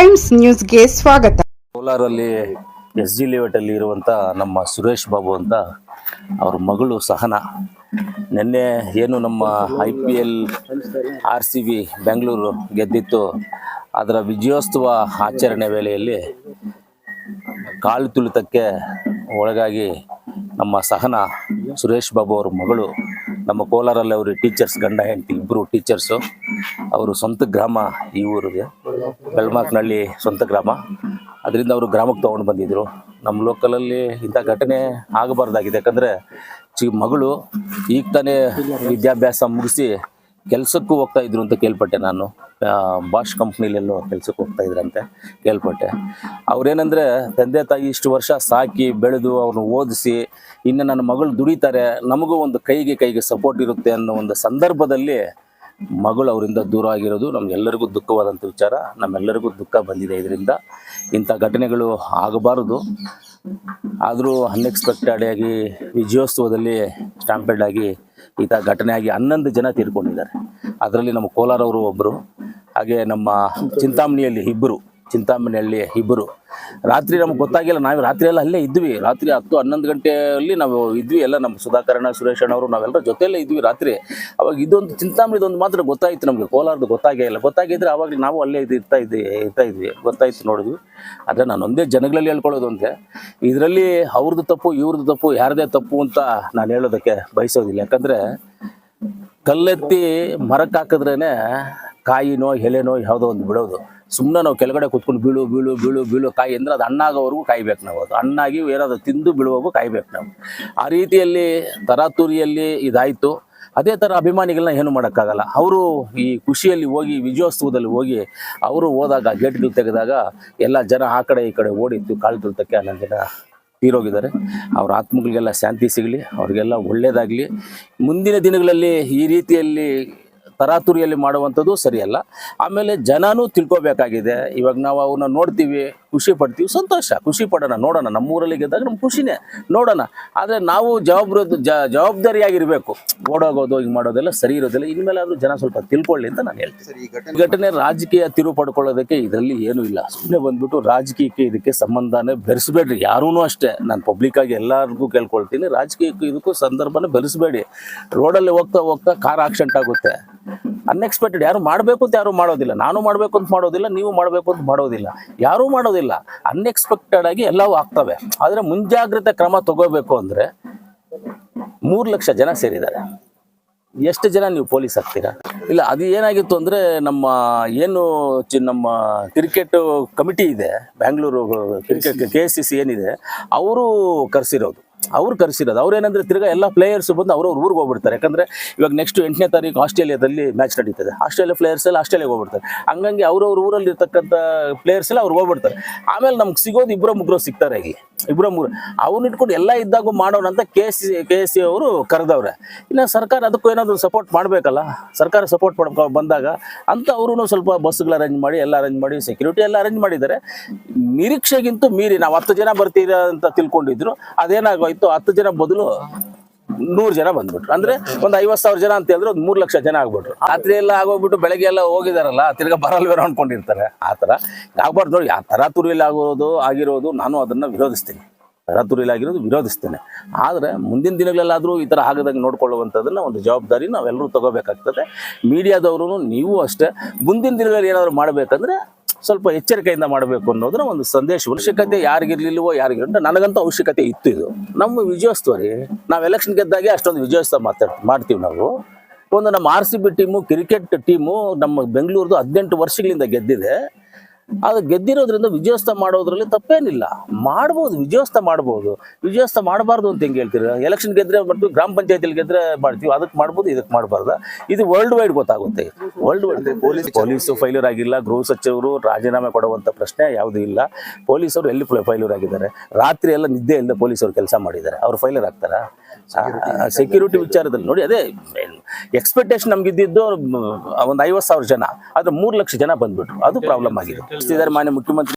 Times ನ್ಯೂಸ್ಗೆ ಸ್ವಾಗತ. ಕೋಲಾರಲ್ಲಿ ಎಸ್ ಜಿ ಲೇಔಟಲ್ಲಿ ಇರುವಂಥ ನಮ್ಮ ಸುರೇಶ್ ಬಾಬು ಅಂತ ಅವ್ರ ಮಗಳು ಸಹನ. ನಿನ್ನೆ ಏನು ನಮ್ಮ I P L, R C B Bengaluru ಗೆದ್ದಿತ್ತು. ಅದರ ವಿಜಯೋತ್ಸವ ಆಚರಣೆ ವೇಳೆಯಲ್ಲಿ ಕಾಲು ತುಳಿತಕ್ಕೆ ಒಳಗಾಗಿ ನಮ್ಮ ಸಹನ, ಸುರೇಶ್ ಬಾಬು ಅವ್ರ ಮಗಳು, ನಮ್ಮ ಕೋಲಾರಲ್ಲಿ ಅವರು ಟೀಚರ್ಸ್ ಗಂಡ ಹೆಂಡತಿ ಇಬ್ಬರು ಟೀಚರ್ಸು ಅವರು ಸ್ವಂತ ಗ್ರಾಮ ಈ ಊರಿಗೆ. ಬೆಳ್ಮಾಕ್ನಳ್ಳಿ ಸ್ವಂತ ಗ್ರಾಮ. ಅದರಿಂದ ಅವರು ಗ್ರಾಮಕ್ಕೆ ತೊಗೊಂಡು ಬಂದಿದ್ದರು ನಮ್ಮ ಲೋಕಲಲ್ಲಿ ಇಂಥ ಘಟನೆ ಆಗಬಾರ್ದಾಗಿದೆ. ಯಾಕಂದರೆ ಚಿ ಮಗಳು ಈಗ ತಾನೇ ವಿದ್ಯಾಭ್ಯಾಸ ಮುಗಿಸಿ ಕೆಲಸಕ್ಕೂ ಹೋಗ್ತಾ ಇದ್ರು ಅಂತ ಕೇಳ್ಪಟ್ಟೆ ನಾನು. ಬಾಷ್ ಕಂಪ್ನಿಲೆಲ್ಲೋ ಕೆಲಸಕ್ಕೆ ಹೋಗ್ತಾ ಇದ್ರಂತೆ ಕೇಳ್ಪಟ್ಟೆ. ಅವ್ರೇನಂದರೆ, ತಂದೆ ತಾಯಿ ಇಷ್ಟು ವರ್ಷ ಸಾಕಿ ಬೆಳೆದು ಅವ್ರನ್ನ ಓದಿಸಿ ಇನ್ನು ನನ್ನ ಮಗಳು ದುಡಿತಾರೆ, ನಮಗೂ ಒಂದು ಕೈಗೆ ಕೈಗೆ ಸಪೋರ್ಟ್ ಇರುತ್ತೆ ಅನ್ನೋ ಒಂದು ಸಂದರ್ಭದಲ್ಲಿ ಮಗಳು ಅವರಿಂದ ದೂರ ಆಗಿರೋದು ನಮಗೆಲ್ಲರಿಗೂ ದುಃಖವಾದಂಥ ವಿಚಾರ. ನಮ್ಮೆಲ್ಲರಿಗೂ ದುಃಖ ಬಂದಿದೆ ಇದರಿಂದ. ಇಂಥ ಘಟನೆಗಳು ಆಗಬಾರದು. ಆದರೂ ಅನ್ಎಕ್ಸ್ಪೆಕ್ಟೆಡ್ ಆಗಿ ವಿಜಯೋತ್ಸವದಲ್ಲಿ ಸ್ಟಾಂಪೆಡ್ ಆಗಿ ಘಟನೆ ಆಗಿ ಹನ್ನೊಂದು ಜನ ತೀರ್ಕೊಂಡಿದ್ದಾರೆ. ಅದರಲ್ಲಿ ನಮ್ಮ ಕೋಲಾರವರು ಒಬ್ಬರು ಹಾಗೆ ನಮ್ಮ ಚಿಂತಾಮಣಿಯಲ್ಲಿ ಇಬ್ಬರು. ಚಿಂತಾಮಣಿಯಲ್ಲಿ ಇಬ್ಬರು. ರಾತ್ರಿ ನಮ್ಗೆ ಗೊತ್ತಾಗಿಲ್ಲ ನಾವು ರಾತ್ರಿ ಎಲ್ಲ ಅಲ್ಲೇ ಇದ್ವಿ. ರಾತ್ರಿ ಹತ್ತು ಹನ್ನೊಂದು ಗಂಟೆಯಲ್ಲಿ ನಾವು ಇದ್ವಿ, ಎಲ್ಲ ನಮ್ಮ ಸುಧಾಕರಣ ಸುರೇಶ್ ಅಣ್ಣವರು ನಾವೆಲ್ಲರ ಜೊತೆಯಲ್ಲೇ ಇದ್ವಿ ರಾತ್ರಿ. ಅವಾಗ ಇದೊಂದು ಚಿಂತಾಮಣಿದೊಂದು ಮಾತ್ರ ಗೊತ್ತಾಯಿತು ನಮಗೆ, ಕೋಲಾರದು ಗೊತ್ತಾಗೇ ಇಲ್ಲ. ಗೊತ್ತಾಗಿದ್ರೆ ಅವಾಗ ನಾವು ಅಲ್ಲೇ ಇದು ಇರ್ತಾ ಇದ್ವಿ ಇರ್ತಾ ಇದ್ವಿ, ಗೊತ್ತಾಯ್ತು ನೋಡಿದ್ವಿ. ಆದರೆ ನಾನು ಒಂದೇ ಜನಗಳಲ್ಲಿ ಹೇಳ್ಕೊಳ್ಳೋದು ಅಂದರೆ, ಇದರಲ್ಲಿ ಅವ್ರದ್ದು ತಪ್ಪು ಇವ್ರದ್ದು ತಪ್ಪು, ಯಾರದೇ ತಪ್ಪು ಅಂತ ನಾನು ಹೇಳೋದಕ್ಕೆ ಬಯಸೋದಿಲ್ಲ. ಯಾಕಂದರೆ ಕಲ್ಲೆತ್ತಿ ಮರಕ್ಕೆ ಹಾಕಿದ್ರೇ ಕಾಯಿನೋ ಎಲೆನೋ ಯಾವುದೋ ಒಂದು ಬಿಡೋದು. ಸುಮ್ಮನೆ ನಾವು ಕೆಳಗಡೆ ಕೂತ್ಕೊಂಡು ಬೀಳು ಬೀಳು ಬೀಳು ಬೀಳು ಕಾಯಿ ಅಂದರೆ ಅದು ಹಣ್ಣಾಗೋವರೆಗೂ ಕಾಯ್ಬೇಕು ನಾವು. ಅದು ಹಣ್ಣಾಗಿ ಏನಾದರೂ ತಿಂದು ಬೀಳುವವರೆಗೂ ಕಾಯ್ಬೇಕು ನಾವು. ಆ ರೀತಿಯಲ್ಲಿ ತರಾತುರಿಯಲ್ಲಿ ಇದಾಯಿತು. ಅದೇ ಥರ ಅಭಿಮಾನಿಗಳನ್ನ ಏನು ಮಾಡೋಕ್ಕಾಗಲ್ಲ. ಅವರು ಈ ಖುಷಿಯಲ್ಲಿ ಹೋಗಿ, ವಿಜಯೋತ್ಸವದಲ್ಲಿ ಹೋಗಿ, ಅವರು ಹೋದಾಗ ಗೇಟ್ಗಳು ತೆಗೆದಾಗ ಎಲ್ಲ ಜನ ಆ ಕಡೆ ಈ ಕಡೆ ಓಡಿತ್ತು. ಕಾಳು ತುಳಿತಕ್ಕೆ ಹನ್ನೊಂದು ಜನ ತೀರೋಗಿದ್ದಾರೆ ಅವ್ರ ಆತ್ಮಗಳಿಗೆಲ್ಲ ಶಾಂತಿ ಸಿಗಲಿ, ಅವ್ರಿಗೆಲ್ಲ ಒಳ್ಳೆಯದಾಗಲಿ ಮುಂದಿನ ದಿನಗಳಲ್ಲಿ ಈ ರೀತಿಯಲ್ಲಿ ತರಾತುರಿಯಲ್ಲಿ ಮಾಡುವಂಥದ್ದು ಸರಿಯಲ್ಲ. ಆಮೇಲೆ ಜನನೂ ತಿಳ್ಕೊಬೇಕಾಗಿದೆ. ಇವಾಗ ನಾವು ಅವನ್ನ ನೋಡ್ತೀವಿ ಖುಷಿ ಪಡ್ತೀವಿ ಸಂತೋಷ ಖುಷಿ ಪಡೋಣ ನೋಡೋಣ. ನಮ್ಮೂರಲ್ಲಿ ಗೆದ್ದಾಗ ನಮ್ಮ ಖುಷಿನೇ ನೋಡೋಣ. ಆದರೆ ನಾವು ಜವಾಬ್ದಾರಿ ಜ ಜವಾಬ್ದಾರಿಯಾಗಿರಬೇಕು. ಓಡೋಗೋದು ಹಿಂಗೆ ಮಾಡೋದೆಲ್ಲ ಸರಿ ಇರೋದಿಲ್ಲ. ಇನ್ಮೇಲೆ ಆದರೂ ಜನ ಸ್ವಲ್ಪ ತಿಳ್ಕೊಳ್ಳಿ ಅಂತ ನಾನು ಹೇಳ್ತೀನಿ. ಘಟನೆ ರಾಜಕೀಯ ತಿರುವು ಪಡ್ಕೊಳ್ಳೋದಕ್ಕೆ ಇದರಲ್ಲಿ ಏನೂ ಇಲ್ಲ. ಸುಮ್ಮನೆ ಬಂದ್ಬಿಟ್ಟು ರಾಜಕೀಯಕ್ಕೆ ಇದಕ್ಕೆ ಸಂಬಂಧನೇ ಬೆರೆಸಬೇಡ್ರಿ. ಯಾರೂ ಅಷ್ಟೇ. ನಾನು ಪಬ್ಲಿಕ್ಕಾಗಿ ಎಲ್ಲರಿಗೂ ಕೇಳ್ಕೊಳ್ತೀನಿ. ರಾಜಕೀಯಕ್ಕೂ ಇದಕ್ಕೂ ಸಂದರ್ಭನೇ ಬೆರೆಸಬೇಡಿ. ರೋಡಲ್ಲಿ ಹೋಗ್ತಾ ಹೋಗ್ತಾ ಕಾರ್ ಆಕ್ಸಿಡೆಂಟ್ ಆಗುತ್ತೆ. ಅನ್ಎಕ್ಸ್ಪೆಕ್ಟೆಡ್ ಯಾರು ಮಾಡಬೇಕು ಅಂತ ಯಾರು ಮಾಡೋದಿಲ್ಲ. ನಾನು ಮಾಡಬೇಕು ಅಂತ ಮಾಡೋದಿಲ್ಲ, ನೀವು ಮಾಡಬೇಕು ಅಂತ ಮಾಡೋದಿಲ್ಲ. ಯಾರೂ ಮಾಡೋದಿಲ್ಲ. ಅನ್ಎಕ್ಸ್ಪೆಕ್ಟೆಡ್ ಆಗಿ ಎಲ್ಲವೂ ಆಗ್ತವೆ. ಆದರೆ ಮುಂಜಾಗ್ರತೆ ಕ್ರಮ ತಗೋಬೇಕು ಅಂದರೆ ಮೂರು ಲಕ್ಷ ಜನ ಸೇರಿದ್ದಾರೆ. ಎಷ್ಟು ಜನ ನೀವು ಪೊಲೀಸ್ ಆಗ್ತೀರಾ? ಇಲ್ಲ, ಅದು ಏನಾಗಿತ್ತು ಅಂದರೆ ನಮ್ಮ ಏನು ನಮ್ಮ ಕ್ರಿಕೆಟ್ ಕಮಿಟಿ ಇದೆ ಬ್ಯಾಂಗ್ಳೂರು ಕ್ರಿಕೆಟ್ ಕೆ ಸಿ ಏನಿದೆ, ಅವರು ಕರೆಸಿರೋದು. ಅವ್ರು ಕರೆಸಿರೋದು. ಅವ್ರೇನಂದ್ರೆ ತಿರ್ಗಾ ಎಲ್ಲ ಪ್ಲೇಯರ್ಸ್ ಬಂದು ಅವ್ರವ್ರ ಊರಿಗೆ ಹೋಗ್ಬಿಡ್ತಾರೆ. ಯಾಕಂದ್ರೆ ಇವಾಗ ನೆಕ್ಸ್ಟ್ ಎಂಟನೇ ತಾರೀಕು ಆಸ್ಟ್ರೇಲಿಯಾದಲ್ಲಿ ಮ್ಯಾಚ್ ನಡೀತದೆ. ಆಸ್ಟ್ರೇಲಿಯಾ ಪ್ಲೇಯರ್ಸ್ ಎಲ್ಲ ಆಸ್ಟ್ರೇಲಿಯಾಗೆ ಹೋಗ್ಬಿಡ್ತಾರೆ. ಹಂಗಾಗಿ ಅವ್ರವ್ರ ಊರಲ್ಲಿ ಇರ್ತಕ್ಕಂಥ ಪ್ಲೇಯರ್ಸ್ ಎಲ್ಲ ಅವ್ರು ಹೋಗ್ಬಿಡ್ತಾರೆ. ಆಮೇಲೆ ನಮ್ಗೆ ಸಿಗೋದು ಇಬ್ಬರ ಮುಗ್ರು ಸಿಗ್ತಾರೆ ಇಲ್ಲಿ. ಇಬ್ಬರ ಮೂರು ಅವ್ರನ್ನ ಇಟ್ಕೊಂಡು ಎಲ್ಲ ಇದ್ದಾಗೂ ಮಾಡೋಣ ಅಂತ K C K S C ಅವರು ಕರೆದವ್ರೆ. ಇನ್ನು ಸರ್ಕಾರ ಅದಕ್ಕೂ ಏನಾದರೂ ಸಪೋರ್ಟ್ ಮಾಡಬೇಕಲ್ಲ? ಸರ್ಕಾರ ಸಪೋರ್ಟ್ ಮಾಡ್ಕೊ ಬಂದಾಗ ಅಂತ ಅವರು ಸ್ವಲ್ಪ ಬಸ್ಗಳು ಅರೇಂಜ್ ಮಾಡಿ, ಎಲ್ಲ ಅರೇಂಜ್ ಮಾಡಿ ಸೆಕ್ಯೂರಿಟಿ ಎಲ್ಲ ಅರೇಂಜ್ ಮಾಡಿದ್ದಾರೆ. ನಿರೀಕ್ಷೆಗಿಂತ ಮೀರಿ ನಾವು ಹತ್ತು ಜನ ಬರ್ತೀರ ಅಂತ ತಿಳ್ಕೊಂಡಿದ್ರು. ಅದೇನಾಗೋಯ್ತು ಹತ್ತು ಜನ ಬದಲು ನೂರ್ ಜನ ಬಂದ್ಬಿಟ್ರು. ಅಂದ್ರೆ ಒಂದ್ ಐವತ್ ಸಾವಿರ ಜನ ಅಂತ ಹೇಳಿದ್ರೆ ಒಂದ್ ಮೂರ್ ಲಕ್ಷ ಜನ ಆಗ್ಬಿಟ್ರು. ರಾತ್ರಿ ಎಲ್ಲ ಆಗೋಗ್ಬಿಟ್ಟು ಬೆಳಗ್ಗೆ ಎಲ್ಲ ಹೋಗಿದಾರಲ್ಲ, ತಿರ್ಗಾ ಬರಲ್ವೇರೋ ಅನ್ಕೊಂಡಿರ್ತಾರೆ. ಆತರ ಆಗ್ಬಾರ್ದು ನೋಡಿ ಆ ತರಾತುರಿಯಲ್ಲಿ ಆಗೋದು ಆಗಿರೋದು ನಾನು ಅದನ್ನ ವಿರೋಧಿಸ್ತೀನಿ. ಆಗಿರೋದು ವಿರೋಧಿಸ್ತೇನೆ. ಆದರೆ ಮುಂದಿನ ದಿನಗಳಲ್ಲಾದರೂ ಈ ಥರ ಆಗದಂಗೆ ನೋಡ್ಕೊಳ್ಳುವಂಥದ್ದನ್ನು ಒಂದು ಜವಾಬ್ದಾರಿ ನಾವೆಲ್ಲರೂ ತಗೋಬೇಕಾಗ್ತದೆ. ಮೀಡಿಯಾದವರು ನೀವು ಅಷ್ಟೇ. ಮುಂದಿನ ದಿನಗಳಲ್ಲಿ ಏನಾದರೂ ಮಾಡಬೇಕಂದ್ರೆ ಸ್ವಲ್ಪ ಎಚ್ಚರಿಕೆಯಿಂದ ಮಾಡಬೇಕು ಅನ್ನೋದನ್ನ ಒಂದು ಸಂದೇಶ ಅವಶ್ಯಕತೆ ಯಾರಿಗಿರ್ಲಿಲ್ವೋ ಯಾರಿಗಿರೋ ನನಗಂತೂ ಅವಶ್ಯಕತೆ ಇತ್ತು ಇದು. ನಮ್ಮ ವಿಜಯೋತ್ಸವ ನಾವು ಎಲೆಕ್ಷನ್ ಗೆದ್ದಾಗೆ ಅಷ್ಟೊಂದು ವಿಜಯೋತ್ಸವ ಮಾತಾಡ್ ಮಾಡ್ತೀವಿ ನಾವು. ಒಂದು ನಮ್ಮ R C B team cricket team ನಮ್ಮ ಬೆಂಗಳೂರದು ಹದಿನೆಂಟು ವರ್ಷಗಳಿಂದ ಗೆದ್ದಿದೆ. ಅದು ಗೆದ್ದಿರೋದ್ರಿಂದ ವಿಜಯೋತ್ಸವ ಮಾಡೋದ್ರಲ್ಲಿ ತಪ್ಪೇನಿಲ್ಲ. ಮಾಡ್ಬೋದು ವಿಜಯೋತ್ಸವ ಮಾಡ್ಬೋದು. ವಿಜಯೋತ್ಸವ ಮಾಡಬಾರ್ದು ಅಂತ ಹೆಂಗೆ ಹೇಳ್ತೀರ? ಎಲೆಕ್ಷನ್ ಗೆದ್ರೆ ಮಾಡ್ತೀವಿ ಗ್ರಾಮ ಪಂಚಾಯತಿಲಿ ಗೆದ್ರೆ ಮಾಡ್ತೀವಿ ಅದಕ್ಕೆ ಮಾಡ್ಬೋದು ಇದಕ್ಕೆ ಮಾಡಬಾರ್ದ? ಇದು ವರ್ಲ್ಡ್ ವೈಡ್ ಗೊತ್ತಾಗುತ್ತೆ. World wide police police failure ಆಗಿಲ್ಲ ಗೃಹ ಸಚಿವರು ರಾಜೀನಾಮೆ ಕೊಡುವಂಥ ಪ್ರಶ್ನೆ ಯಾವುದೂ ಇಲ್ಲ. ಪೊಲೀಸರು ಎಲ್ಲಿ ಫೈಲರ್ ಆಗಿದ್ದಾರೆ? ರಾತ್ರಿ ಎಲ್ಲ ನಿದ್ದೆ ಇಲ್ಲದೆ ಪೊಲೀಸರು ಕೆಲಸ ಮಾಡಿದ್ದಾರೆ. ಅವ್ರು ಫೈಲರ್ ಆಗ್ತಾರಾ? ಸೆಕ್ಯೂರಿಟಿ ವಿಚಾರದಲ್ಲಿ ನೋಡಿ ಅದೇ ಎಕ್ಸ್ಪೆಕ್ಟೇಷನ್ ನಮ್ಗಿದ್ದಿದ್ದು ಒಂದು ಐವತ್ತು ಸಾವಿರ ಜನ ಆದ್ರೆ ಮೂರು ಲಕ್ಷ ಜನ ಬಂದ್ಬಿಟ್ರು. ಅದು ಪ್ರಾಬ್ಲಮ್ ಆಗಿದೆ. ಮಾನ್ಯ ಮುಖ್ಯಮಂತ್ರಿ